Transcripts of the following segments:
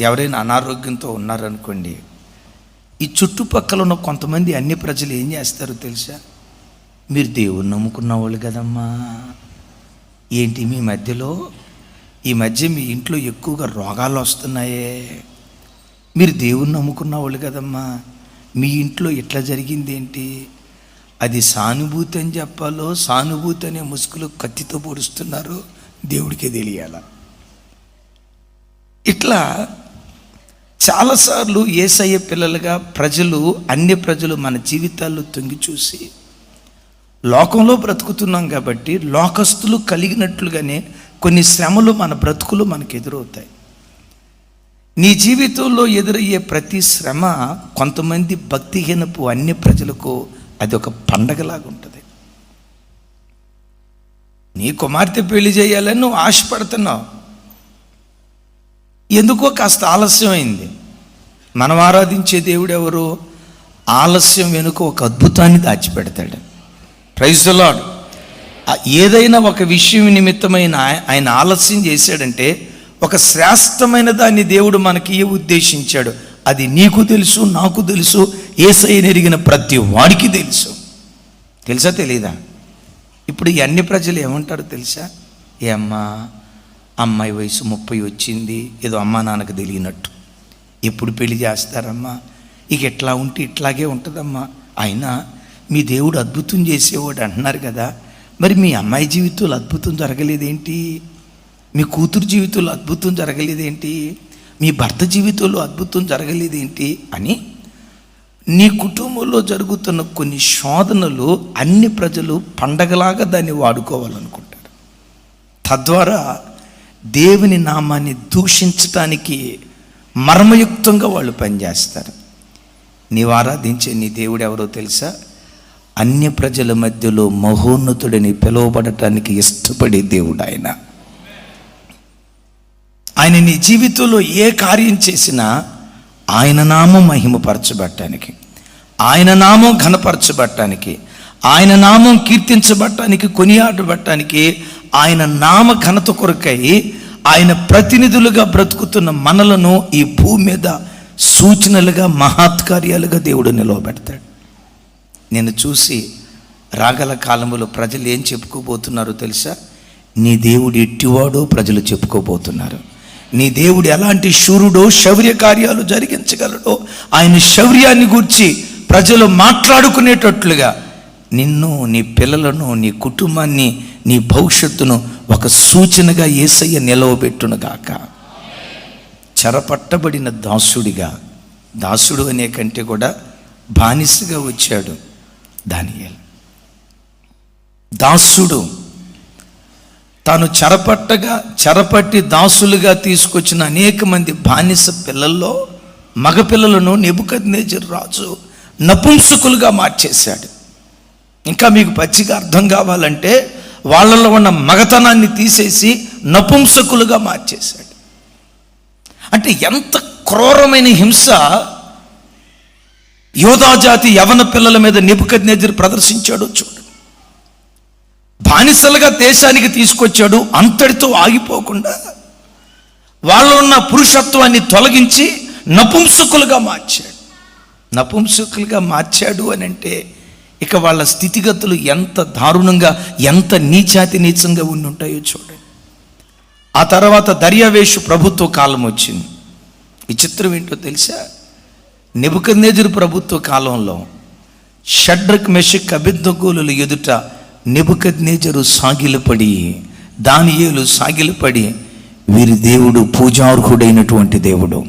ఎవరైనా అనారోగ్యంతో ఉన్నారనుకోండి ఈ చుట్టుపక్కల ఉన్న కొంతమంది అన్ని ప్రజలు ఏం చేస్తారో తెలుసా? మీరు దేవుణ్ణి నమ్ముకున్న వాళ్ళు కదమ్మా. ఏంటి మీ మధ్యలో? ఈ మధ్య మీ ఇంట్లో ఎక్కువగా రోగాలు వస్తున్నాయే. మీరు దేవుణ్ణి నమ్ముకున్న వాళ్ళు కదమ్మా. మీ ఇంట్లో ఇట్లా జరిగింది ఏంటి అది సానుభూతి అని చెప్పాలో సానుభూతి అనే ముసుగులు కత్తితో పొడుస్తున్నారు దేవుడికే తెలియాల. ఇట్లా చాలాసార్లు ఏసయ్య పిల్లలుగా ప్రజలు అన్ని ప్రజలు మన జీవితాల్లో తొంగి చూసి లోకంలో బ్రతుకుతున్నాం కాబట్టి లోకస్తులు కలిగినట్లుగానే కొన్ని శ్రమలు మన బ్రతుకులు మనకు ఎదురవుతాయి. నీ జీవితంలో ఎదురయ్యే ప్రతి శ్రమ కొంతమంది భక్తిహీనపు అన్ని ప్రజలకు అది ఒక పండగలాగా ఉంటుంది. నీ కుమార్తె పెళ్ళి చేయాలని నువ్వు ఆశపడుతున్నావు. ఎందుకో కాస్త ఆలస్యం అయింది మనం ఆరాధించే దేవుడు ఎవరు? ఆలస్యం వెనుక ఒక అద్భుతాన్ని దాచిపెడతాడు. ప్రైజ్ లాడ్ ఏదైనా ఒక విషయం నిమిత్తమైన ఆయన ఆలస్యం చేశాడంటే ఒక శ్రేష్టమైన దాన్ని దేవుడు మనకి ఏ ఉద్దేశించాడు? అది నీకు తెలుసు నాకు తెలుసు ఏసైని ఎరిగిన ప్రతి వాడికి తెలుసు. తెలుసా తెలీదా? ఇప్పుడు ఈ అన్ని ప్రజలు ఏమంటారు తెలుసా? ఏ అమ్మా అమ్మాయి వయసు ముప్పై వచ్చింది ఏదో అమ్మా నాన్నకు తెలియనట్టు. ఎప్పుడు పెళ్ళి చేస్తారమ్మా? ఇక ఎట్లా ఉంటే ఇట్లాగే ఉంటుందమ్మా. అయినా మీ దేవుడు అద్భుతం చేసేవాడు అంటున్నారు కదా. మరి మీ అమ్మాయి జీవితంలో అద్భుతం జరగలేదేంటి? మీ కూతురు జీవితంలో అద్భుతం జరగలేదేంటి? మీ భర్త జీవితంలో అద్భుతం జరగలేదేంటి అని నీ కుటుంబంలో జరుగుతున్న కొన్ని శోధనలు అన్ని ప్రజలు పండగలాగా దాన్ని వాడుకోవాలనుకుంటారు. తద్వారా దేవుని నామాన్ని దూషించటానికి మర్మయుక్తంగా వాళ్ళు పనిచేస్తారు. నీవు ఆరాధించే నీ దేవుడు ఎవరో తెలుసా? అన్య ప్రజల మధ్యలో మహోన్నతుడిని పిలువబడటానికి ఇష్టపడే దేవుడు ఆయన. ఆయన నీ జీవితంలో ఏ కార్యం చేసినా ఆయన నామం మహిమపరచబట్టానికి ఆయన నామం ఘనపరచబట్టానికి ఆయన నామం కీర్తించబట్టానికి కొనియాడబట్టానికి ఆయన నామ ఘనత కొరకై ఆయన ప్రతినిధులుగా బ్రతుకుతున్న మనలను ఈ భూమి మీద సూచనలుగా మహత్కార్యాలుగా దేవుడు నిలవబెడతాడు. నేను చూసి రాగల కాలంలో ప్రజలు ఏం చెప్పుకోబోతున్నారో తెలుసా? నీ దేవుడు ఎట్టివాడో ప్రజలు చెప్పుకోబోతున్నారు. నీ దేవుడు ఎలాంటి శూరుడో శౌర్య కార్యాలు జరిగించగలడో ఆయన శౌర్యాన్ని గూర్చి ప్రజలు మాట్లాడుకునేటట్లుగా నిన్ను నీ పిల్లలను నీ కుటుంబాన్ని నీ భవిష్యత్తును ఒక సూచనగా ఏసయ్య నిలవబెట్టునుగాక. చెరపట్టబడిన దాసుడిగా దాసుడు అనే కంటే కూడా బానిసగా వచ్చాడు దానియల్. దాసుడు తాను చెరపట్టగా చెరపట్టి దాసులుగా తీసుకొచ్చిన అనేక మంది బానిస పిల్లల్లో మగపిల్లలను నెబుకద్నేజర్ రాజు నపుంసకులుగా మార్చేశాడు. ఇంకా మీకు పచ్చిగా అర్థం కావాలంటే వాళ్ళలో ఉన్న మగతనాన్ని తీసేసి నపుంసకులుగా మార్చేశాడు. అంటే ఎంత క్రూరమైన హింస యోధాజాతి యవన పిల్లల మీద నెబుకద్నేజర్ ప్రదర్శించాడో చూడు. బానిసలుగా దేశానికి తీసుకొచ్చాడు అంతటితో ఆగిపోకుండా వాళ్ళు ఉన్న పురుషత్వాన్ని తొలగించి నపుంసకులుగా మార్చాడు. నపుంసకులుగా మార్చాడు అని అంటే ఇక వాళ్ళ స్థితిగతులు ఎంత దారుణంగా ఎంత నీచాతి నీచంగా ఉండి ఉంటాయో చూడండి. ఆ తర్వాత దర్యావేషు ప్రభుత్వ కాలం వచ్చింది. ఈ చిత్రం ఏంటో తెలుసా? నెబుకద్నేజరు ప్రభుత్వ కాలంలో షడ్రక్ మెషక్ అభిద్దగోలు ఎదుట నిబుకనేజరు సాగిలపడి దానియేలు సాగిలపడి వీరి దేవుడు పూజార్హుడైనటువంటి దేవుడు.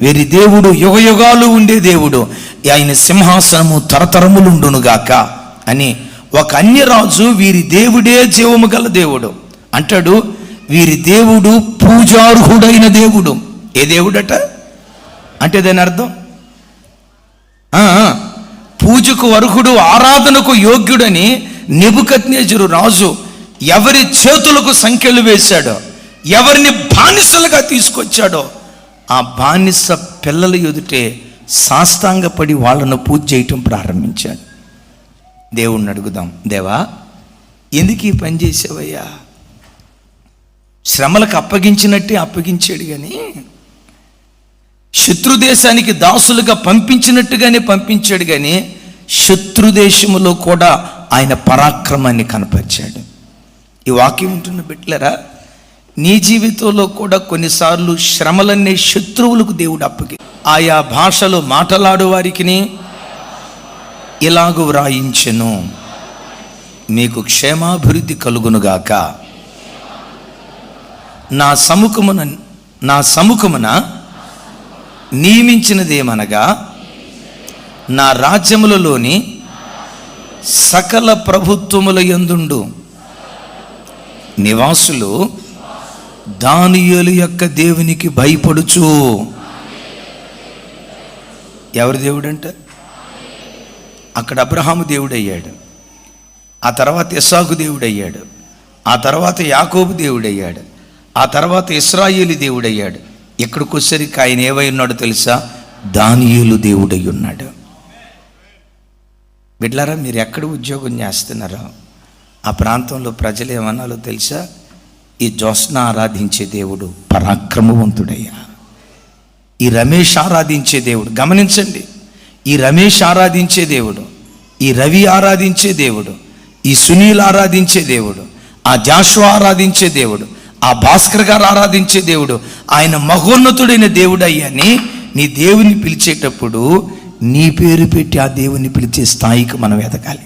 వీరి దేవుడు యుగయుగాలు ఉండే దేవుడు. ఆయన సింహాసనము తరతరములుండునుగాక అని ఒక అన్యరాజు వీరి దేవుడే జీవము గల దేవుడు. అంటాడు వీరి దేవుడు పూజార్హుడైన దేవుడు. ఏ దేవుడట? అంటే దాని అర్థం? పూజకు అర్హుడు ఆరాధనకు యోగ్యుడని నిబుకత్నేజుడు రాజు ఎవరి చేతులకు సంఖ్యలు వేశాడో ఎవరిని బానిసలుగా తీసుకొచ్చాడో ఆ బానిస పిల్లల ఎదుటే సాష్టాంగపడి వాళ్ళను పూజ చేయటం ప్రారంభించాడు. దేవుణ్ణి అడుగుదాం దేవా ఎందుకు ఈ పని చేసావయ్యా శ్రమలకు అప్పగించినట్టే అప్పగించాడు కానీ శత్రు దేశానికి దాసులుగా పంపించినట్టుగానే పంపించాడు కానీ శత్రుదేశములో కూడా ఆయన పరాక్రమాన్ని కనపరిచాడు. ఈ వాక్యం ఉంటున్న బిట్లరా నీ జీవితంలో కూడా కొన్నిసార్లు శ్రమలన్నీ శత్రువులకు దేవుడు అప్పగి. ఆయా భాషలో మాట్లాడు వారికి ఇలాగూ వ్రాయించెను. మీకు క్షేమాభివృద్ధి కలుగునుగాక. నా సముఖమున నా సముఖమున నియమించినదేమనగా నా రాజ్యములలోని సకల ప్రభుత్వముల ఎందుండు నివాసులు దానియలు యొక్క దేవునికి భయపడుచు. ఎవరి దేవుడు అక్కడ అబ్రహాము దేవుడయ్యాడు. ఆ తర్వాత ఇస్సాకు దేవుడయ్యాడు. ఆ తర్వాత యాకోబు దేవుడయ్యాడు. ఆ తర్వాత ఇస్రాయేలి దేవుడయ్యాడు. ఇక్కడికి వచ్చేసరికి ఆయన ఏవై ఉన్నాడో తెలుసా? దానియులు దేవుడై ఉన్నాడు. బిడ్లారా మీరు ఎక్కడ ఉద్యోగం చేస్తున్నారో? ఆ ప్రాంతంలో ప్రజలు ఏమన్నాలో తెలుసా? ఈ జ్యోత్స్న ఆరాధించే దేవుడు పరాక్రమవంతుడయ్యా. ఈ రమేష్ ఆరాధించే దేవుడు గమనించండి ఈ రమేష్ ఆరాధించే దేవుడు ఈ రవి ఆరాధించే దేవుడు ఈ సునీల్ ఆరాధించే దేవుడు ఆ జాషు ఆరాధించే దేవుడు ఆ భాస్కర్ గారు ఆరాధించే దేవుడు ఆయన మహోన్నతుడైన దేవుడు అయ్యని నీ దేవుని పిలిచేటప్పుడు నీ పేరు పెట్టి ఆ దేవుని పిలిచే స్థాయికి మనం ఎదగాలి.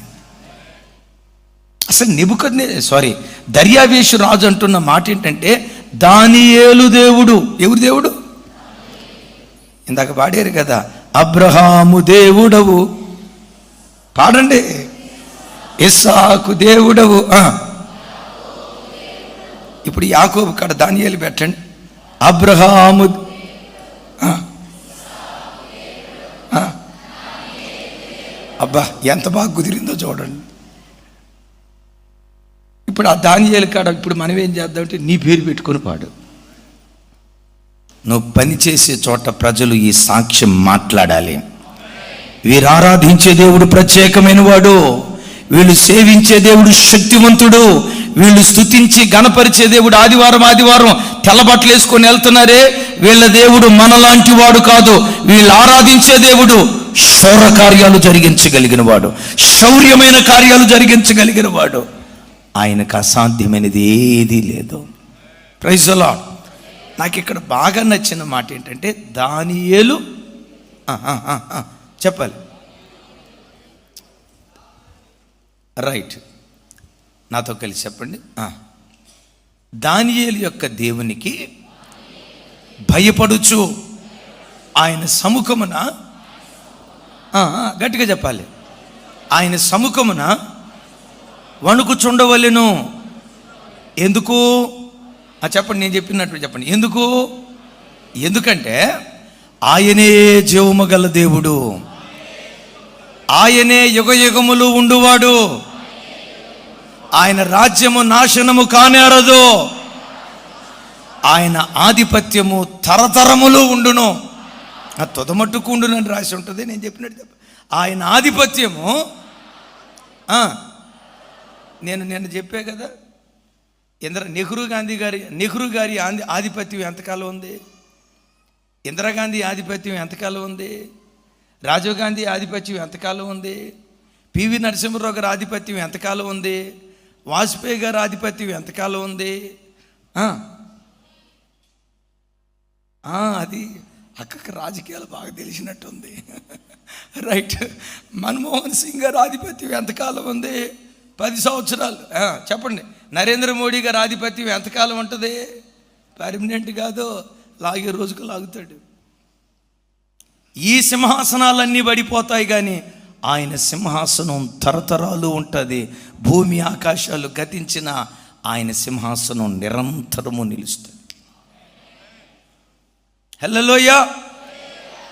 అసలు నిబుకద్నే సారీ దర్యావేషు రాజు అంటున్న మాట ఏంటంటే దానియేలు దేవుడు. ఎవరు దేవుడు? ఇందాక పాడారు కదా అబ్రహాము దేవుడవు. పాడండి. ఇస్సాకు దేవుడవు. ఇప్పుడు యాకోబు కాడ దానియేలు పెట్టండి. అబ్రహాము అబ్బా ఎంత బాగా కుదిరిందో చూడండి. ఇప్పుడు ఆ దానియేలు కాడ ఇప్పుడు మనం ఏం చేద్దామంటే నీ పేరు పెట్టుకొని పాడు. నువ్వు పనిచేసే చోట ప్రజలు ఈ సాక్ష్యం మాట్లాడాలి. వీరు ఆరాధించే దేవుడు ప్రత్యేకమైన వాడు. వీళ్ళు సేవించే దేవుడు శక్తివంతుడు. వీళ్ళు స్తుతించి గణపరిచే దేవుడు ఆదివారం ఆదివారం తెల్లబట్టలు వేసుకొని వెళ్తున్నారే. వీళ్ళ దేవుడు మనలాంటి వాడు కాదు. వీళ్ళు ఆరాధించే దేవుడు శౌర కార్యాలు జరిగించగలిగిన వాడు. శౌర్యమైన కార్యాలు జరిగించగలిగిన వాడు. ఆయనకు అసాధ్యమైనది ఏదీ లేదు. ప్రైజ్ లాడ్ నాకు ఇక్కడ బాగా నచ్చిన మాట ఏంటంటే దానియేలు చెప్పాలి. రైట్ నాతో కలిసి చెప్పండి. దానియేలు యొక్క దేవునికి భయపడుచు. ఆయన సముఖమున గట్టిగా చెప్పాలి. ఆయన సముఖమున వణుకుచుండవలెను. ఎందుకు? ఆ, చెప్పండి నేను చెప్పినట్టు చెప్పండి. ఎందుకు? ఎందుకంటే ఆయనే జీవము గల దేవుడు. ఆయనే యుగ యుగములు ఉండువాడు. ఆయన రాజ్యము నాశనము కానేరదు. ఆయన ఆధిపత్యము తరతరములు ఉండును. ఆ తుదమట్టుకు ఉండునని రాసి ఉంటుంది నేను చెప్పినట్టు ఆయన ఆధిపత్యము నేను నిన్న చెప్పే కదా ఇందిరా నెహ్రూ గాంధీ గారి నెహ్రూ గారి ఆంధి ఆధిపత్యం ఎంతకాలం ఉంది? ఇందిరాగాంధీ ఆధిపత్యం ఎంతకాలం ఉంది? రాజీవ్ గాంధీ ఆధిపత్యం ఎంతకాలం ఉంది? పివి నరసింహరావు గారి ఆధిపత్యం ఎంతకాలం ఉంది? వాజ్పేయి గారి ఆధిపత్యం ఎంతకాలం ఉంది? అది అక్కకి రాజకీయాలు బాగా తెలిసినట్టుంది. రైట్. మన్మోహన్ సింగ్ గారి ఆధిపత్యం ఎంతకాలం ఉంది? పది సంవత్సరాలు. చెప్పండి. నరేంద్ర మోడీ గారి ఆధిపత్యం ఎంతకాలం ఉంటుంది? పర్మనెంట్ కాదు లాగే రోజుకు లాగుతాడు. ఈ సింహాసనాలన్నీ పడిపోతాయి కానీ ఆయన సింహాసనం తరతరాలు ఉంటుంది. భూమి ఆకాశాలు గతించిన ఆయన సింహాసనం నిరంతరము నిలుస్తుంది. హెల్లలోయ!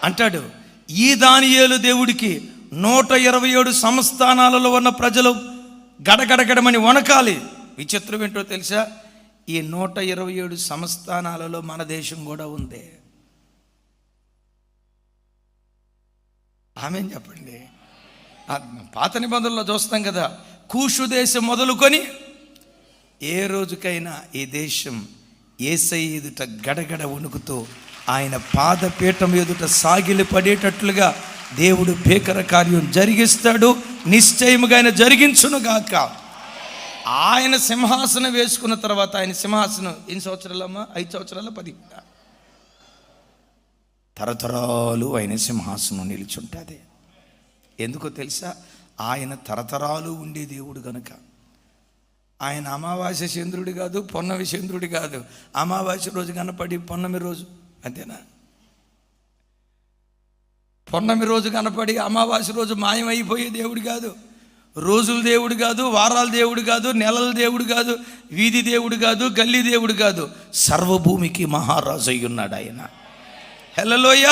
అంటాడు ఈ దానియేలు దేవుడికి నూట ఇరవై ఏడు సంస్థానాలలో ఉన్న ప్రజలు గడగడగడమని వణకాలి. విచిత్రం ఏంటో తెలుసా? ఈ నూట ఇరవై ఏడు సంస్థానాలలో మన దేశం కూడా ఉంది. ఆమె చెప్పండి? పాత నిబంధనలో చూస్తాం కదా. కూషు దేశం మొదలుకొని ఏ రోజుకైనా ఈ దేశం ఏసై ఎదుట గడగడ వణుకుతూ ఆయన పాదపీఠం ఎదుట సాగిలి పడేటట్లుగా దేవుడు భీకర కార్యం జరిగిస్తాడు. నిశ్చయముగా ఆయన జరిగించునుగాక. ఆయన సింహాసనం వేసుకున్న తర్వాత ఆయన సింహాసనం ఎన్ని సంవత్సరాలమ్మా? ఐదు సంవత్సరాల? పది. తరతరాలు ఆయన సింహాసనం నిలిచుంటుంది. ఎందుకో తెలుసా? ఆయన తరతరాలు ఉండే దేవుడు గనుక. ఆయన అమావాస్య చంద్రుడు కాదు పొన్నమి చంద్రుడు కాదు. అమావాస్య రోజు కనపడి పొన్నమి రోజు. అంతేనా? పొన్నమి రోజు కనపడి అమావాస్య రోజు మాయమైపోయే దేవుడు కాదు. రోజుల దేవుడు కాదు వారాల దేవుడు కాదు నెలల దేవుడు కాదు వీధి దేవుడు కాదు గల్లీ దేవుడు కాదు. సర్వభూమికి మహారాజు అయి ఉన్నాడు ఆయన. హెలలోయ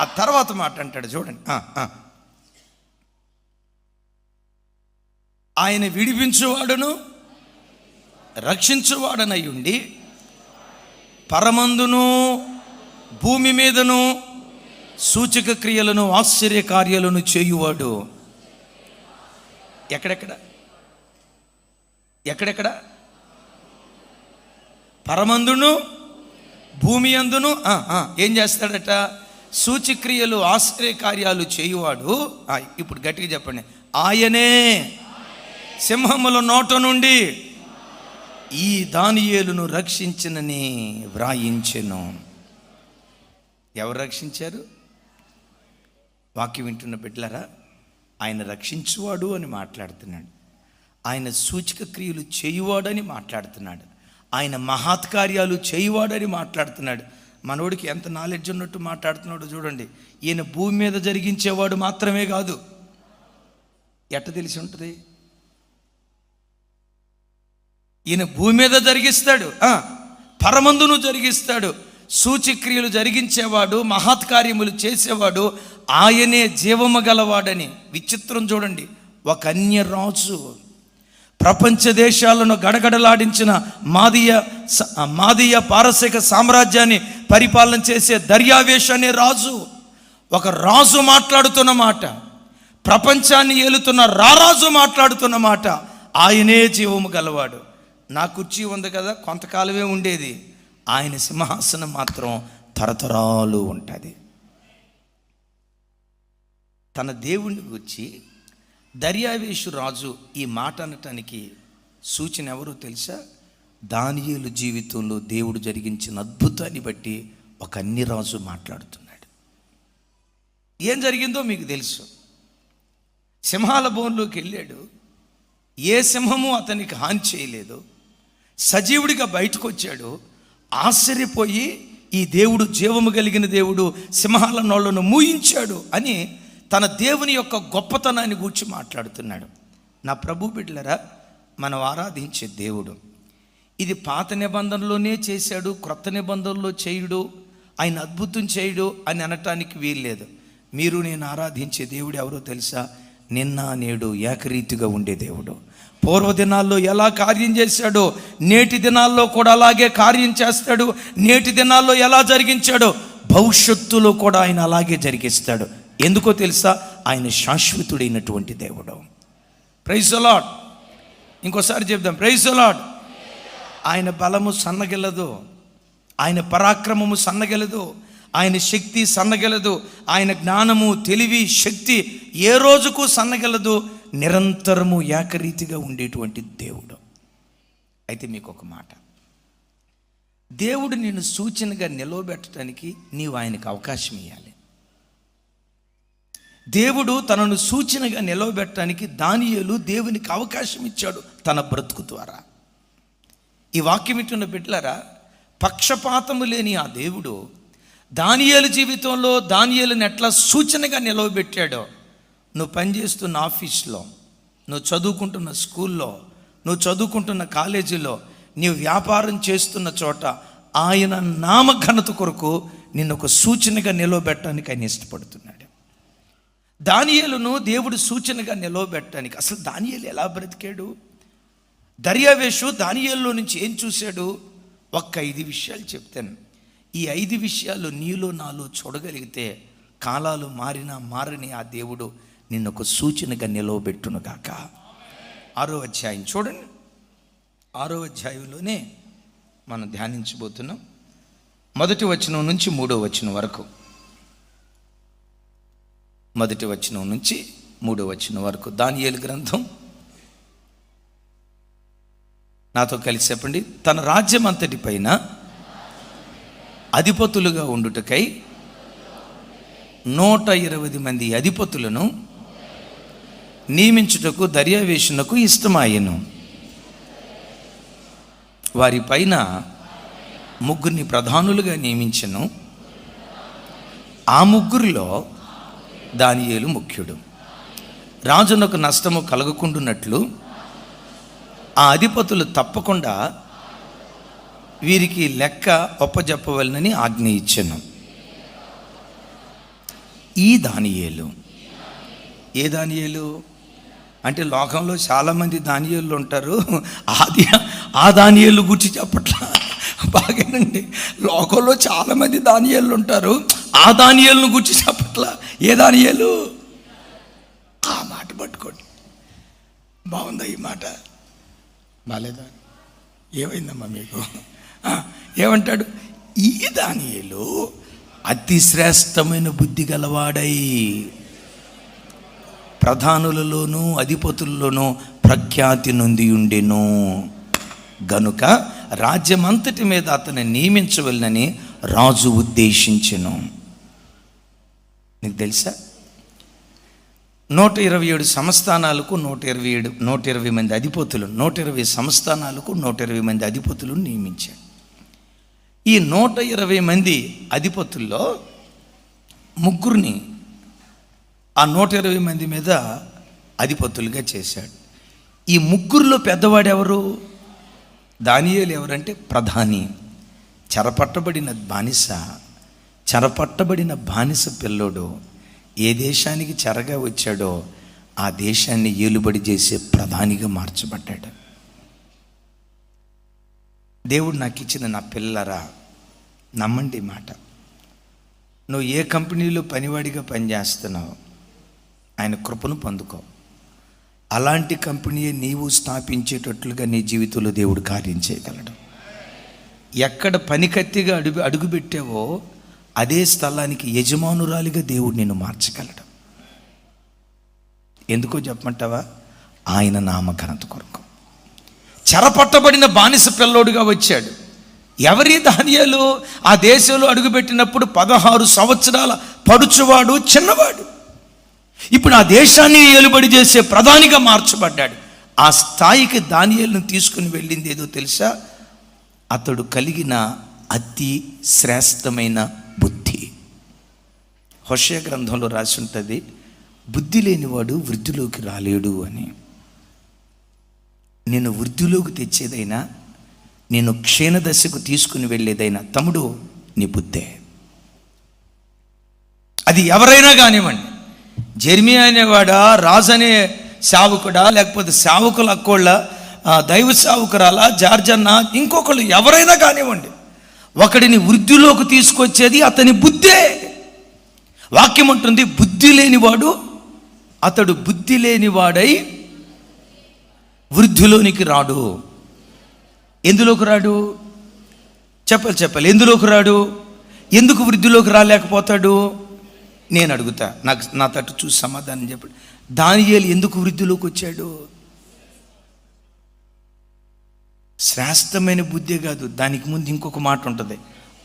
ఆ తర్వాత మాట అంటాడు చూడండి. ఆయన విడిపించువాడును రక్షించువాడనయ్యుండి పరమందును భూమి మీదను సూచక క్రియలను ఆశ్చర్య కార్యాలను చేయువాడు. ఎక్కడెక్కడ? ఎక్కడెక్కడ? పరమందును భూమి అందును ఆ, ఏం చేస్తాడట? సూచిక్రియలు ఆశ్చర్య కార్యాలు చేయువాడు. ఇప్పుడు గట్టిగా చెప్పండి. ఆయనే సింహముల నోట నుండి ఈ దానియేలును రక్షించినని వ్రాయించెను. ఎవరు రక్షించారు? వాక్యం వింటున్న బిడ్డలారా ఆయన రక్షించువాడు అని మాట్లాడుతున్నాడు. ఆయన సూచక క్రియలు చేయువాడని మాట్లాడుతున్నాడు. ఆయన మహాత్కార్యాలు చేయువాడని మాట్లాడుతున్నాడు. మనోడికి ఎంత నాలెడ్జ్ ఉన్నట్టు మాట్లాడుతున్నాడో చూడండి. ఈయన భూమి మీద జరిగించేవాడు మాత్రమే కాదు. ఎట్ట తెలిసి ఉంటుంది? ఈయన భూమి మీద జరిగిస్తాడు. పరమందును జరిగిస్తాడు. సూచిక్రియలు జరిగించేవాడు మహత్కార్యములు చేసేవాడు ఆయనే జీవము గలవాడని. విచిత్రం చూడండి. ఒక అన్య రాజు ప్రపంచ దేశాలను గడగడలాడించిన మాదీయ స- మాదీయ పారసిక సామ్రాజ్యాన్ని పరిపాలన చేసే దర్యావేష్ అనే రాజు. ఒక రాజు మాట్లాడుతున్న మాట ప్రపంచాన్ని ఏలుతున్న రారాజు మాట్లాడుతున్న మాట ఆయనే జీవము గలవాడు. నా కుర్చీ ఉంది కదా కొంతకాలమే ఉండేది. ఆయన సింహాసనం మాత్రం తరతరాలు ఉంటుంది. తన దేవుణ్ణి గురించి దర్యావేషు రాజు ఈ మాట అనటానికి సూచన ఎవరో తెలుసా? దానియేలు జీవితంలో దేవుడు జరిగించిన అద్భుతాన్ని బట్టి ఒక అన్ని రాజు మాట్లాడుతున్నాడు. ఏం జరిగిందో మీకు తెలుసు. సింహాల బోన్లోకి వెళ్ళాడు. ఏ సింహము అతనికి హాని చేయలేదు. సజీవుడిగా బయటకు వచ్చాడు ఆశ్చర్యపోయి ఈ దేవుడు జీవము కలిగిన దేవుడు సింహాల నోళ్ళను మూయించాడు అని తన దేవుని యొక్క గొప్పతనాన్ని గూర్చి మాట్లాడుతున్నాడు. నా ప్రభు బిడ్డలరా మనం ఆరాధించే దేవుడు. ఇది పాత నిబంధనలోనే చేశాడు క్రొత్త నిబంధనలో చేయుడు ఆయన అద్భుతం చేయుడు అని అనటానికి వీల్లేదు. మీరు నేను ఆరాధించే దేవుడు ఎవరో తెలుసా? నిన్న నేడు ఏకరీతిగా ఉండే దేవుడు. పూర్వదినాల్లో ఎలా కార్యం చేశాడో నేటి దినాల్లో కూడా అలాగే కార్యం చేస్తాడు నేటి దినాల్లో ఎలా జరిగించాడో భవిష్యత్తులో కూడా ఆయన అలాగే జరిగిస్తాడు. ఎందుకో తెలుసా? ఆయన శాశ్వతుడైనటువంటి దేవుడు. ప్రైజ్ అలాడ్ ఇంకోసారి చెప్దాం. ప్రైజ్ అలాడ్ ఆయన బలము సన్నగిలదు. ఆయన పరాక్రమము సన్నగిలదు. ఆయన శక్తి సన్నగలదు. ఆయన జ్ఞానము తెలివి శక్తి ఏ రోజుకు సన్నగలదు? నిరంతరము ఏకరీతిగా ఉండేటువంటి దేవుడు. అయితే మీకు ఒక మాట. దేవుడు నిన్ను సూచనగా నిలవబెట్టడానికి నీవు ఆయనకు అవకాశం ఇవ్వాలి దేవుడు తనను సూచనగా నిలవబెట్టడానికి దానియలు దేవునికి అవకాశం ఇచ్చాడు తన బ్రతుకు ద్వారా. ఈ వాక్యం ఇటున్న బిడ్డలారా పక్షపాతము లేని ఆ దేవుడు దానియలు జీవితంలో దానియలను ఎట్లా సూచనగా నిలవబెట్టాడో నువ్వు పనిచేస్తున్న ఆఫీస్లో నువ్వు చదువుకుంటున్న స్కూల్లో నువ్వు చదువుకుంటున్న కాలేజీలో నీవు వ్యాపారం చేస్తున్న చోట ఆయన నామఘనత కొరకు నిన్ను ఒక సూచనగా నిలవబెట్టడానికి ఆయన ఇష్టపడుతున్నాడు. దానియేలును దేవుడు సూచనగా నిలవబెట్టడానికి. అసలు దానియేలు ఎలా బ్రతికాడు? దర్యావేషు దానియేల్లో నుంచి ఏం చూశాడు? ఒక్క ఐదు విషయాలు చెప్తాను. ఈ ఐదు విషయాలు నీలో నాలో చూడగలిగితే కాలాలు మారినా మారని ఆ దేవుడు నిన్ను ఒక సూచనగా నిలవబెట్టునుగాక ఆరో అధ్యాయం చూడండి. ఆరో అధ్యాయంలోనే మనం ధ్యానించబోతున్నాం. మొదటి వచనం నుంచి మూడో వచనం వరకు. మొదటి వచనం నుంచి మూడో వచనం వరకు. దానియేలు గ్రంథం. నాతో కలిసి చెప్పండి. తన రాజ్యం అంతటి పైన అధిపతులుగా ఉండుటకై నూట ఇరవై మంది అధిపతులను నియమించుటకు దర్యావేషణకు ఇష్టమాయను. వారిపైన ముగ్గురిని ప్రధానులుగా నియమించను. ఆ ముగ్గురిలో దానియేలు ముఖ్యుడు. రాజునకు నష్టము కలగకుండునట్లు ఆ అధిపతులు తప్పకుండా వీరికి లెక్క ఒప్పజెప్పవలనని ఆజ్ఞ ఇచ్చాను ఈ దానియేలు. ఏ దానియేలు? అంటే లోకంలో చాలామంది దానియేళ్ళు ఉంటారు. ఆది ఆ దానియేళ్ళు గురించి చెప్పట్లా? బాగానండి. లోకంలో చాలామంది దానియాలు ఉంటారు. ఆ దానియాలను గురించి చెప్పట్లా? ఏ దానియాలు ఆ మాట పట్టుకోండి. బాగుందా ఈ మాట? బాగాలేదా ఏమైందమ్మా మీకు? ఏమంటాడు? ఈ దానియలు అతి శ్రేష్టమైన బుద్ధి గలవాడై ప్రధానులలోనూ అధిపతుల్లోనూ ప్రఖ్యాతి నొంది ఉండెను. గనుక రాజ్యమంతటి మీద అతను నియమించవలనని రాజు ఉద్దేశించెను. నీకు తెలుసా? నూట ఇరవై ఏడు సంస్థానాలకు నూట ఇరవై ఏడు నూట ఇరవై మంది అధిపతులు నూట ఇరవై సంస్థానాలకు నూట ఇరవై మంది అధిపతులు నియమించాడు ఈ నూట ఇరవై మంది అధిపతుల్లో ముగ్గురిని ఆ నూట ఇరవై మంది మీద అధిపతులుగా చేశాడు. ఈ ముగ్గురులో పెద్దవాడు ఎవరు? దానియేలు ఎవరంటే ప్రధాని. చెరపట్టబడిన బానిస చెరపట్టబడిన బానిస పిల్లోడు ఏ దేశానికి చెరగా వచ్చాడో ఆ దేశాన్ని ఏలుబడి చేసే ప్రధానిగా మార్చబడ్డాడు. దేవుడు నాకు ఇచ్చిన నా పిల్లరా నమ్మండి మాట. నువ్వు ఏ కంపెనీలో పనివాడిగా పనిచేస్తున్నావు? ఆయన కృపను పొందుకో. అలాంటి కంపెనీయే నీవు స్థాపించేటట్లుగా నీ జీవితంలో దేవుడు కార్యం చేయగలడు. ఎక్కడ పనికత్తిగా అడుగు అడుగుపెట్టావో అదే స్థలానికి యజమానురాలిగా దేవుడు నిన్ను మార్చగలడు. ఎందుకో చెప్పమంటావా? ఆయన నామఘనత కొరకు. చెరపట్టబడిన బానిస పిల్లోడుగా వచ్చాడు. ఎవరి ధాన్యాలు ఆ దేశంలో అడుగుపెట్టినప్పుడు పదహారు సంవత్సరాల పడుచువాడు చిన్నవాడు. ఇప్పుడు ఆ దేశాన్ని ఏలుబడి చేసే ప్రధానిగా మార్చబడ్డాడు. ఆ స్థాయికి దానియలను తీసుకుని వెళ్ళింది ఏదో తెలుసా? అతడు కలిగిన అతి శ్రేష్టమైన బుద్ధి. హోషయ గ్రంథంలో రాసి ఉంటుంది బుద్ధి లేనివాడు వృద్ధిలోకి రాలేడు అని. నేను వృద్ధిలోకి తెచ్చేదైనా నేను క్షీణదశకు తీసుకుని వెళ్ళేదైనా తమ్ముడు నీ బుద్ధే. అది ఎవరైనా కానివ్వండి జర్మి అనేవాడా రాజు అనే సేవకుడా లేకపోతే సేవకుల అక్కోళ్ళ దైవ సేవకురాలా జార్జన్న ఇంకొకళ్ళు ఎవరైనా కానివ్వండి ఒకడిని వృద్ధిలోకి తీసుకొచ్చేది అతని బుద్ధే. వాక్యం ఉంటుంది బుద్ధి లేనివాడు అతడు బుద్ధి లేనివాడై వృద్ధిలోనికి రాడు. ఎందులోకి రాడు? చెప్పాలి చెప్పాలి. ఎందులోకి రాడు? ఎందుకు వృద్ధిలోకి రాలేకపోతాడు? నేను అడుగుతా. నాకు నా తట్టు చూసి సమాధానం చెప్పండి దానియేలు ఎందుకు వృద్ధిలోకి వచ్చాడు? శ్రేష్టమైన బుద్ధి కాదు. దానికి ముందు ఇంకొక మాట ఉంటుంది.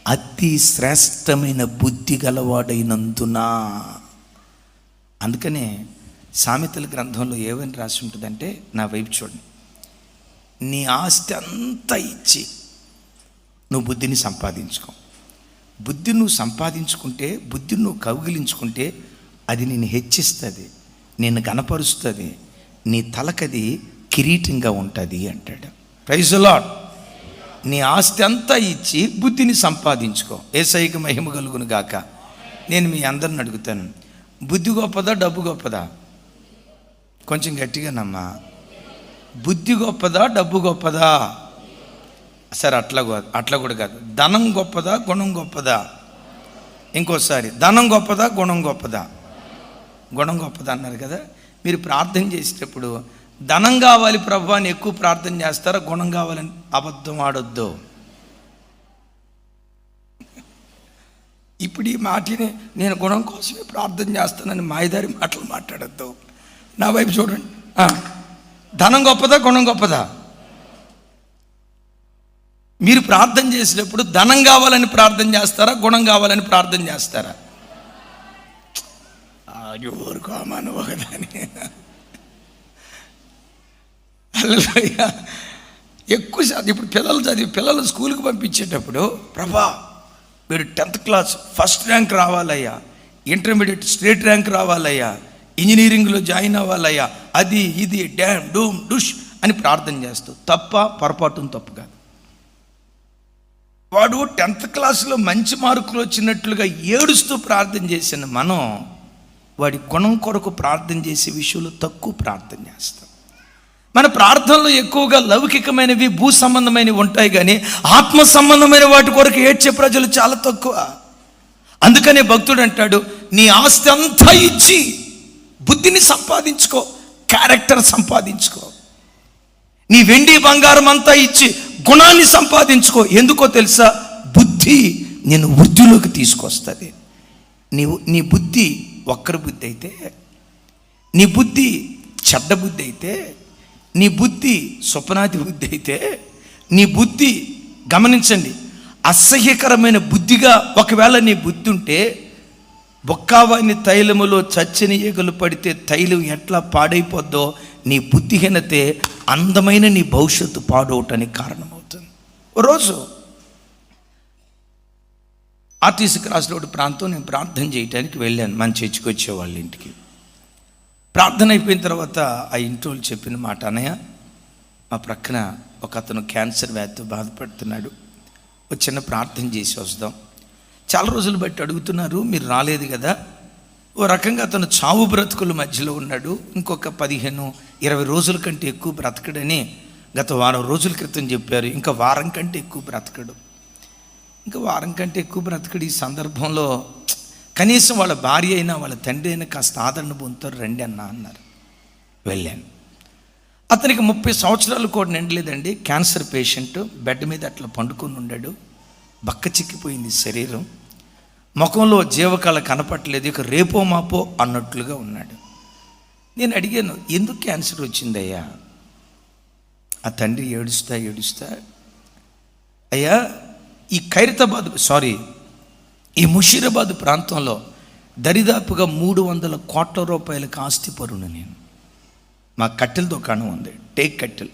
అతి శ్రేష్టమైన బుద్ధి గలవాడైనందున. అందుకనే సామెతల గ్రంథంలో ఏమని రాసి ఉంటుందంటే నా వైపు చూడండి. నీ ఆస్తి అంతా ఇచ్చి నువ్వు బుద్ధిని సంపాదించుకో. బుద్ధి నువ్వు సంపాదించుకుంటే బుద్ధిని నువ్వు కౌగిలించుకుంటే అది నేను హెచ్చిస్తుంది నేను గనపరుస్తుంది నీ తలకది కిరీటంగా ఉంటుంది అంటాడు. ప్రైజ్ లాడ్ నీ ఆస్తి అంతా ఇచ్చి బుద్ధిని సంపాదించుకో. ఏసైకి మహిమ కలుగును గాక. నేను మీ అందరిని అడుగుతాను. బుద్ధి గొప్పదా డబ్బు గొప్పదా? కొంచెం గట్టిగా నమ్మా. బుద్ధి గొప్పదా డబ్బు గొప్పదా? సరే అట్లా కాదు అట్లా కూడా కాదు. ధనం గొప్పదా గుణం గొప్పదా? ఇంకోసారి ధనం గొప్పదా గుణం గొప్పదా? గుణం గొప్పదా అన్నారు కదా? మీరు ప్రార్థన చేసేటప్పుడు ధనం కావాలి ప్రభు అని ఎక్కువ ప్రార్థన చేస్తారా? గుణం కావాలని అబద్ధం ఆడొద్దు. ఇప్పుడు ఈ మాటని నేను గుణం కోసమే ప్రార్థన చేస్తానని మాయదారి మాటలు మాట్లాడద్దు. నా వైపు చూడండి. ధనం గొప్పదా గుణం గొప్పదా? మీరు ప్రార్థన చేసేటప్పుడు ధనం కావాలని ప్రార్థన చేస్తారా? గుణం కావాలని ప్రార్థన చేస్తారా? ఊరుకో ఒకదాని. హల్లెలూయా. ఎక్కువ శాతం ఇప్పుడు పిల్లలు చదివి పిల్లలు స్కూల్కి పంపించేటప్పుడు ప్రభా మీరు టెన్త్ క్లాస్ ఫస్ట్ ర్యాంక్ రావాలయ్యా. ఇంటర్మీడియట్ స్టేట్ ర్యాంక్ రావాలయ్యా. ఇంజనీరింగ్లో జాయిన్ అవ్వాలయ్యా. అది ఇది డ్యామ్ డూమ్ డుష్ అని ప్రార్థన చేస్తూ తప్ప పొరపాటును తప్పు కాదు. వాడు టెన్త్ క్లాస్లో మంచి మార్కులు వచ్చినట్లుగా ఏడుస్తూ ప్రార్థన చేసిన మనం వాడి గుణం కొరకు ప్రార్థన చేసే విషయంలో తక్కువ ప్రార్థన చేస్తాం. మన ప్రార్థనలు ఎక్కువగా లౌకికమైనవి భూ సంబంధమైనవి ఉంటాయి కానీ ఆత్మ సంబంధమైన వాటి కొరకు ఏడ్చే ప్రజలు చాలా తక్కువ. అందుకనే భక్తుడు అంటాడు నీ ఆస్తి అంతా ఇచ్చి బుద్ధిని సంపాదించుకో క్యారెక్టర్ సంపాదించుకో. నీ వెండి బంగారం అంతా ఇచ్చి గుణాన్ని సంపాదించుకో. ఎందుకో తెలుసా? బుద్ధి నేను వృద్ధిలోకి తీసుకొస్తుంది. నీవు నీ బుద్ధి ఒక్కరి బుద్ధి అయితే నీ బుద్ధి చెడ్డ బుద్ధి అయితే నీ బుద్ధి స్వప్నాది బుద్ధి అయితే నీ బుద్ధి గమనించండి అసహ్యకరమైన బుద్ధిగా ఒకవేళ నీ బుద్ధి ఉంటే బొక్కావాని తైలములో చచ్చని ఈగలు పడితే తైలం ఎట్లా పాడైపోద్దో నీ బుద్ధిహీనతే అందమైన నీ భవిష్యత్తు పాడవటానికి కారణం రోజు ఆర్టీసీ క్రాస్ రోడ్ ప్రాంతం నేను ప్రార్థన చేయడానికి వెళ్ళాను మన చర్చికి వచ్చే వాళ్ళ ఇంటికి. ప్రార్థన అయిపోయిన తర్వాత ఆ ఇంటి వాళ్ళు చెప్పిన మాట అన్నయ్య మా ప్రక్కన ఒక అతను క్యాన్సర్ వ్యాధితో బాధపడుతున్నాడు. ఒక చిన్న ప్రార్థన చేసి వస్తాం. చాలా రోజులు బట్టి అడుగుతున్నారు మీరు రాలేదు కదా. ఓ రకంగా అతను చావు బ్రతుకుల మధ్యలో ఉన్నాడు. ఇంకొక పదిహేను ఇరవై రోజుల కంటే ఎక్కువ బ్రతకడని గత వారం రోజుల క్రితం చెప్పారు ఇంకా వారం కంటే ఎక్కువ బ్రతకడు. ఇంకా వారం కంటే ఎక్కువ బ్రతకడు. ఈ సందర్భంలో కనీసం వాళ్ళ భార్య అయినా వాళ్ళ తండ్రి అయినా కాస్త ఆదరణ పొందుతారు రండి అన్న అన్నారు. వెళ్ళాను. అతనికి ముప్పై సంవత్సరాలు కూడా నిండలేదండి. క్యాన్సర్ పేషెంట్ బెడ్ మీద అట్లా పండుకొని ఉండాడు. బక్క చిక్కిపోయింది శరీరం. ముఖంలో జీవకళ కనపట్లేదు ఇక రేపో మాపో అన్నట్లుగా ఉన్నాడు. నేను అడిగాను ఎందుకు క్యాన్సర్ వచ్చిందయ్యా? ఆ తండ్రి ఏడుస్తా ఏడుస్తా అయ్యా ఈ ఖైరతాబాద్ సారీ ఈ ముషీరాబాద్ ప్రాంతంలో దరిదాపుగా మూడు వందల కోట్ల రూపాయలకు ఆస్తి పరును నేను. మా కట్టెల దుకాణం ఉంది టేక్ కట్టెలు.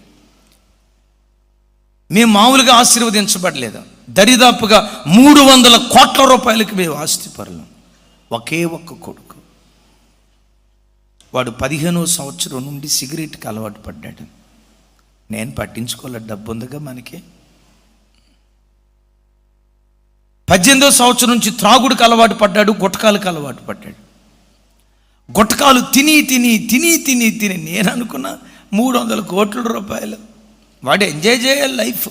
మేము మామూలుగా ఆశీర్వదించబడలేదు. దరిదాపుగా మూడు వందల కోట్ల రూపాయలకి మేము ఆస్తి పరులం. ఒకే ఒక్క కొడుకు. వాడు పదిహేనో సంవత్సరం నుండి సిగరెట్కి అలవాటు పడ్డాడు. నేను పట్టించుకోలే డబ్బు ఉందిగా మనకి. పద్దెనిమిదో సంవత్సరం నుంచి త్రాగుడికి అలవాటు పడ్డాడు గుట్టకాలకు అలవాటు పడ్డాడు. గుట్టకాలు తిని తిని తిని తిని తిని నేను అనుకున్నా మూడు వందల కోట్ల రూపాయలు. వాడు ఎంజాయ్ చేయాలి లైఫ్.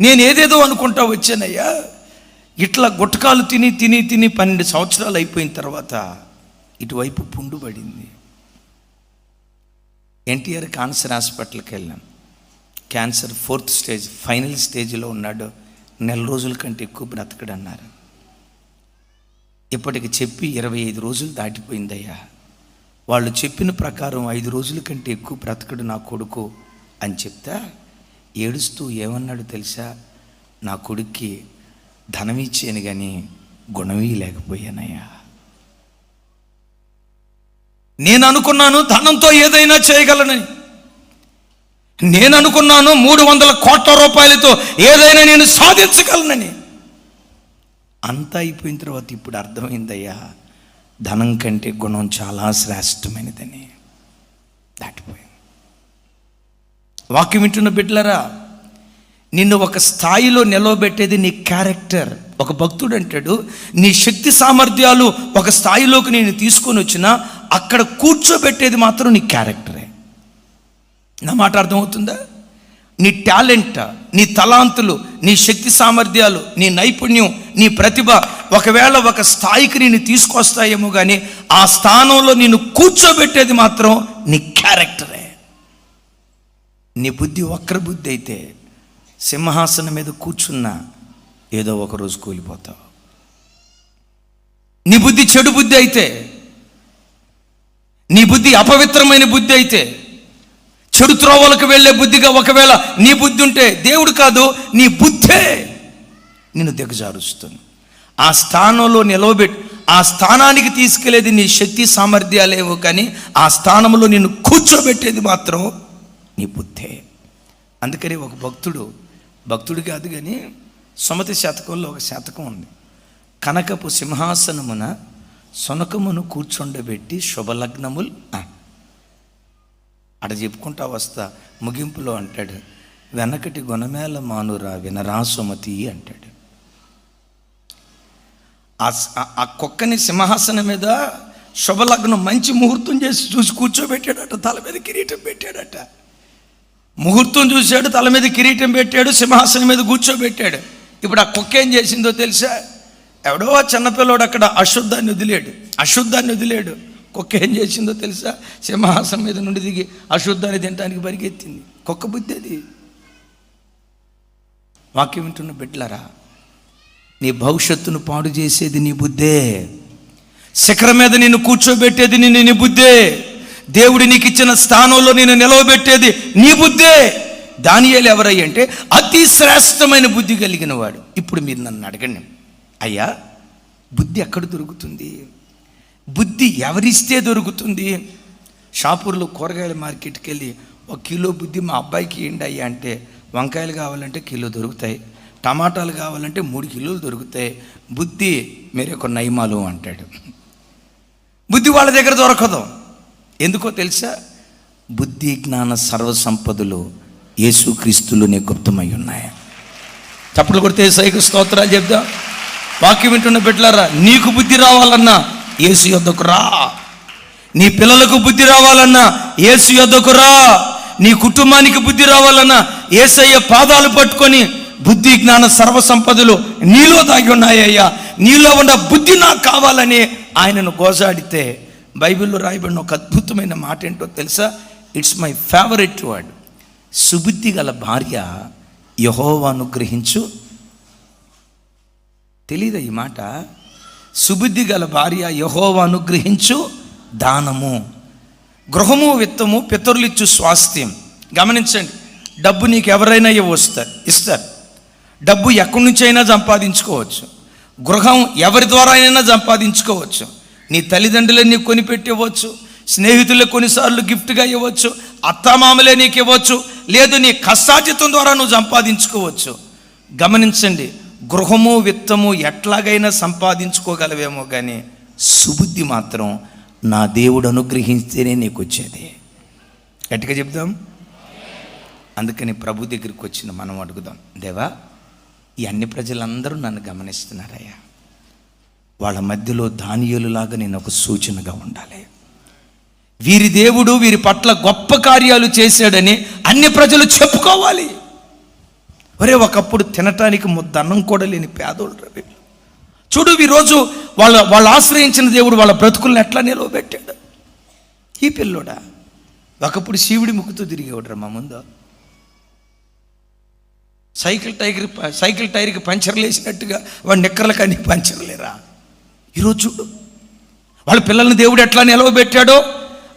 నేను ఏదేదో అనుకుంటా వచ్చానయ్యా. ఇట్లా గుట్టకాలు తిని తిని తిని పన్నెండు సంవత్సరాలు అయిపోయిన తర్వాత ఇటువైపు పుండు పడింది. ఎన్టీఆర్ క్యాన్సర్ హాస్పిటల్కి వెళ్ళాను. క్యాన్సర్ ఫోర్త్ స్టేజ్ ఫైనల్ స్టేజ్లో ఉన్నాడు. నెల రోజుల కంటే ఎక్కువ బ్రతకడన్నారు. ఇప్పటికి చెప్పి ఇరవై ఐదు రోజులు దాటిపోయిందయ్యా. వాళ్ళు చెప్పిన ప్రకారం ఐదు రోజుల కంటే ఎక్కువ బ్రతకడు నా కొడుకు అని చెప్తా ఏడుస్తూ ఏమన్నాడు తెలుసా? నా కొడుక్కి ధనమిచ్చాను కానీ గుణమీ లేకపోయానయ్యా నేను అనుకున్నాను ధనంతో ఏదైనా చేయగలనని. నేను అనుకున్నాను మూడు వందల కోట్ల రూపాయలతో ఏదైనా నేను సాధించగలనని. అంతా అయిపోయిన తర్వాత ఇప్పుడు అర్థమైందయ్యా ధనం కంటే గుణం చాలా శ్రేష్టమైనదని. దాటిపోయింది వాక్యం వింటున్న బిడ్డలరా నిన్ను ఒక స్థాయిలో నిలవబెట్టేది నీ క్యారెక్టర్. ఒక భక్తుడు అంటాడు నీ శక్తి సామర్థ్యాలు ఒక స్థాయిలోకి నేను తీసుకొని వచ్చినా అక్కడ కూర్చోబెట్టేది మాత్రం నీ క్యారెక్టరే. నా మాట అర్థమవుతుందా? నీ టాలెంట్ నీ తలాంతులు నీ శక్తి సామర్థ్యాలు నీ నైపుణ్యం నీ ప్రతిభ ఒకవేళ ఒక స్థాయికి నేను తీసుకొస్తాయేమో కానీ ఆ స్థానంలో నిన్ను కూర్చోబెట్టేది మాత్రం నీ క్యారెక్టరే. నీ బుద్ధి వక్ర బుద్ధి అయితే సింహాసనం మీద కూర్చున్నా ఏదో ఒక రోజు కూలిపోతావు. నీ బుద్ధి చెడు బుద్ధి అయితే నీ బుద్ధి అపవిత్రమైన బుద్ధి అయితే చెడు త్రోవలకు వెళ్ళే బుద్ధిగా ఒకవేళ నీ బుద్ధి ఉంటే దేవుడు కాదు నీ బుద్ధే నిన్ను దిగజారుస్తుంది. ఆ స్థానంలో నిలవబెట్టి ఆ స్థానానికి తీసుకెళ్ళేది నీ శక్తి సామర్థ్యాలేవో కానీ ఆ స్థానంలో నిన్ను కూర్చోబెట్టేది మాత్రం నీ బుద్ధే. అందుకని ఒక భక్తుడు భక్తుడు కాదు కానీ సుమతి శతకంలో ఒక శతకం ఉంది. కనకపు సింహాసనమున సొనకమును కూర్చుండబెట్టి శుభలగ్నములు అట అడ చెప్పుకుంటా వస్తా ముగింపులో అంటాడు వెనకటి గుణమేళ మానురా వినరా సుమతి అంటాడు. ఆ ఆ- ఆ కుక్కని సింహాసనం మీద శుభలగ్నం మంచి ముహూర్తం చేసి చూసి కూర్చోబెట్టాడట తల మీద కిరీటం పెట్టాడట. ముహూర్తం చూశాడు తల మీద కిరీటం పెట్టాడు సింహాసనం మీద కూర్చోబెట్టాడు. ఇప్పుడు ఆ కుక్క ఏం చేసిందో తెలుసా? ఎవడో ఆ చిన్నపిల్లోడు అక్కడ అశుద్ధాన్ని వదిలేడు. అశుద్ధాన్ని వదిలేడు. కుక్క ఏం చేసిందో తెలుసా? సింహాసం మీద నుండి దిగి అశుద్ధాన్ని తినడానికి పరిగెత్తింది. కుక్క బుద్ధి అది. వాక్యం వింటున్న బిడ్లరా నీ భవిష్యత్తును పాడు చేసేది నీ బుద్ధే. శిఖరం మీద నిన్ను కూర్చోబెట్టేది నిన్ను నీ బుద్ధే. దేవుడు నీకు ఇచ్చిన స్థానంలో నేను నిలవబెట్టేది నీ బుద్ధే. దానియాలు ఎవరయ్యంటే అతి శ్రేష్టమైన బుద్ధి కలిగిన వాడు ఇప్పుడు మీరు నన్ను అడగండి. అయ్యా బుద్ధి ఎక్కడ దొరుకుతుంది? బుద్ధి ఎవరిస్తే దొరుకుతుంది? షాపూర్లో కూరగాయల మార్కెట్కి వెళ్ళి ఒక కిలో బుద్ధి మా అబ్బాయికి ఏంటి అయ్యా అంటే వంకాయలు కావాలంటే కిలో దొరుకుతాయి టమాటాలు కావాలంటే మూడు కిలోలు దొరుకుతాయి. బుద్ధి మీరే ఒక నయమాలు అంటాడు. బుద్ధి వాళ్ళ దగ్గర దొరకదు. ఎందుకో తెలుసా? బుద్ధి జ్ఞాన సర్వ సంపదలు యేసుక్రీస్తులోనే గుప్తమై ఉన్నాయి. చప్పట్లు కొడితే సైకి స్తోత్రాలు చెప్దాం. వాక్యం వింటున్న బిడ్డలారా నీకు బుద్ధి రావాలన్నా ఏసు యొద్దకు రా. నీ పిల్లలకు బుద్ధి రావాలన్నా ఏసు యొద్దకు రా. నీ కుటుంబానికి బుద్ధి రావాలన్నా ఏసయ్య పాదాలు పట్టుకొని బుద్ధి జ్ఞాన సర్వ సంపదలు నీలో దాగి ఉన్నాయ్యా నీలో ఉన్న బుద్ధి నాకు కావాలని ఆయనను గోజాడితే బైబిల్లో రాయబడిన ఒక అద్భుతమైన మాట ఏంటో తెలుసా? It's my favourite word Subuddhi గల భార్య యహోవా తెలియదు ఈ మాట. సుబుద్ధి గల భార్య యహోవా అనుగ్రహించు దానము. గృహము విత్తము పితరులిచ్చు స్వాస్థ్యం. గమనించండి డబ్బు నీకు ఎవరైనా ఇవ్వస్తారు ఇస్తారు. డబ్బు ఎక్కడి నుంచి అయినా సంపాదించుకోవచ్చు. గృహం ఎవరి ద్వారా అయినా సంపాదించుకోవచ్చు. నీ తల్లిదండ్రులే నీకు కొనిపెట్టి ఇవ్వచ్చు స్నేహితులే కొన్నిసార్లు గిఫ్ట్గా ఇవ్వచ్చు అత్తమామలే నీకు ఇవ్వచ్చు లేదు నీ కష్టాజితం ద్వారా నువ్వు సంపాదించుకోవచ్చు. గమనించండి గృహము విత్తము ఎట్లాగైనా సంపాదించుకోగలవేమో కానీ సుబుద్ధి మాత్రం నా దేవుడు అనుగ్రహిస్తేనే నీకు వచ్చేది. గట్టిగా చెప్దాం. అందుకని ప్రభు దగ్గరికి వచ్చిన మనం అడుగుదాం. దేవా ఈ అన్ని ప్రజలందరూ నన్ను గమనిస్తున్నారయ్యా. వాళ్ళ మధ్యలో దానియులులాగా నేను ఒక సూచనగా ఉండాలి. వీరి దేవుడు వీరి పట్ల గొప్ప కార్యాలు చేశాడని అన్ని ప్రజలు చెప్పుకోవాలి. ఒరే ఒకప్పుడు తినటానికి ముద్దన్నం కూడా లేని పేదోళ్ళు రా వీళ్ళు. చూడు ఈరోజు వాళ్ళ వాళ్ళు ఆశ్రయించిన దేవుడు వాళ్ళ బ్రతుకులను ఎట్లా నిలవబెట్టాడు? ఈ పిల్లోడా? ఒకప్పుడు శివుడి ముక్కుతూ తిరిగేవాడు మా ముందు. సైకిల్ టైర్ సైకిల్ టైర్కి పంచర్లు వేసినట్టుగా వాడి నిక్కర్లకు అన్ని పంచర్లేరా? ఈరోజు చూడు. వాళ్ళ పిల్లల్ని దేవుడు ఎట్లా నిలవబెట్టాడో?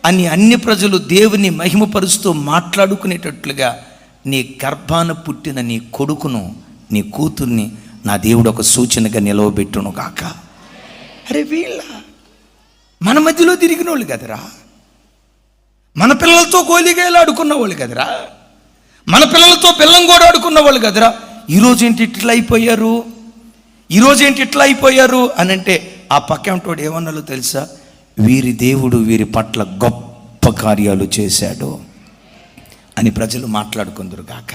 అని అన్ని ప్రజలు దేవుని మహిమపరుస్తూ మాట్లాడుకునేటట్లుగా నీ గర్భాన పుట్టిన నీ కొడుకును నీ కూతుర్ని నా దేవుడు ఒక సూచనగా నిలవబెట్టును కాక అరే వీళ్ళ మన మధ్యలో తిరిగిన వాళ్ళు కదరా? మన పిల్లలతో కోలిగేలా ఆడుకున్న వాళ్ళు కదరా? మన పిల్లలతో పిల్లం కూడా ఆడుకున్న వాళ్ళు కదరా ఈరోజు ఏంటి ఇట్లా అయిపోయారు? ఈరోజు ఏంటి ఇట్లా అయిపోయారు? అని అంటే ఆ పక్కంటోడు ఏమన్నాలో తెలుసా? వీరి దేవుడు వీరి పట్ల గొప్ప కార్యాలు చేశాడు. అని ప్రజలు మాట్లాడుకుందరు గాక